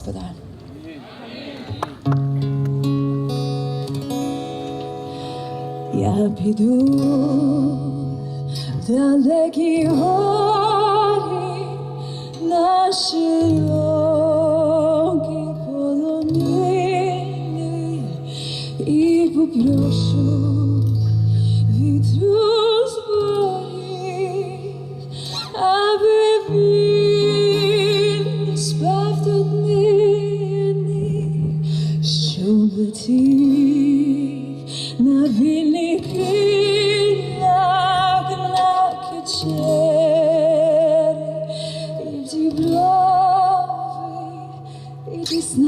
Господа. Я піду в далекі гори на широкі полонини і попрошу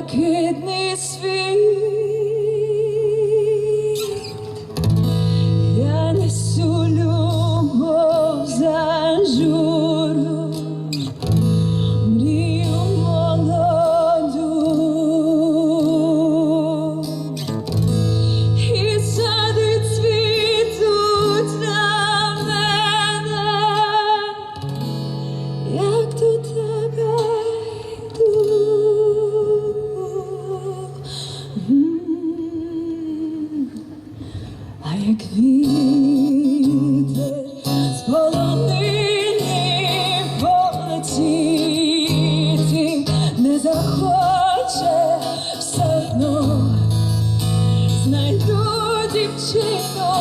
блакитний світ. Не захоче все одно знайду дівчину,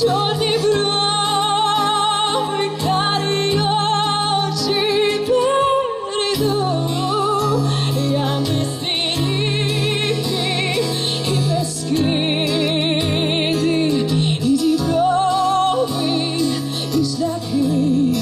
чорні брови, карі очі перейду. see.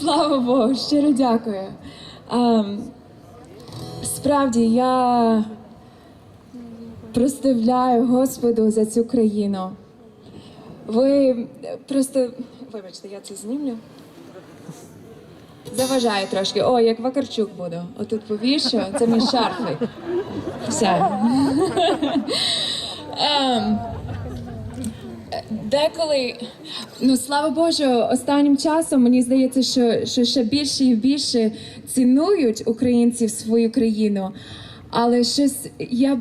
Слава Богу, щиро дякую. Ем, справді я прославляю Господу за цю країну. Ви просто. Вибачте, я це знімлю. Заважаю трошки. О, як Вакарчук буду. Отут повішу, це мій шарфик. Все. Ем, Деколи, ну слава Богу, останнім часом мені здається, що, що ще більше і більше цінують українців свою країну. Але щось я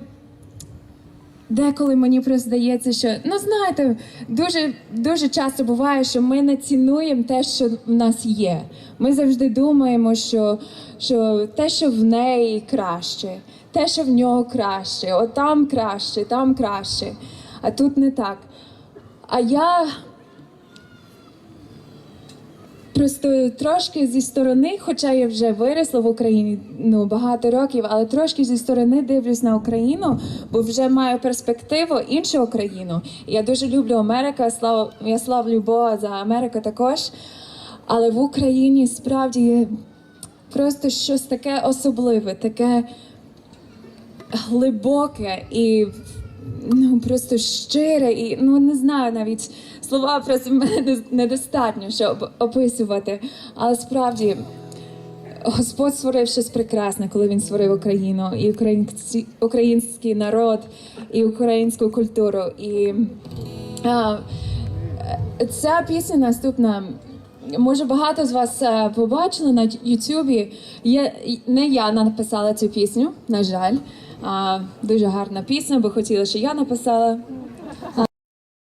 деколи мені просто здається, що ну знаєте, дуже дуже часто буває, що ми не цінуємо те, що в нас є. Ми завжди думаємо, що, що те, що в неї краще, те, що в нього краще, от там краще, там краще, а тут не так. А я Просто трошки зі сторони, хоча я вже виросла в Україні ну багато років, але трошки зі сторони дивлюсь на Україну, бо вже маю перспективу іншого країну. Я дуже люблю Америку. Слава я славлю Бога за Америку також. Але в Україні справді є просто щось таке особливе, таке глибоке і ну просто щире, і ну не знаю навіть слова просто мене недостатньо, щоб описувати. Але справді Господь створив щось прекрасне, коли він створив Україну, і українці, український народ, і українську культуру. І а, ця пісня наступна. Може, багато з вас е, побачили на Ютубі. Є не я написала цю пісню, на жаль. Дуже гарна пісня, бо хотіла, що я написала.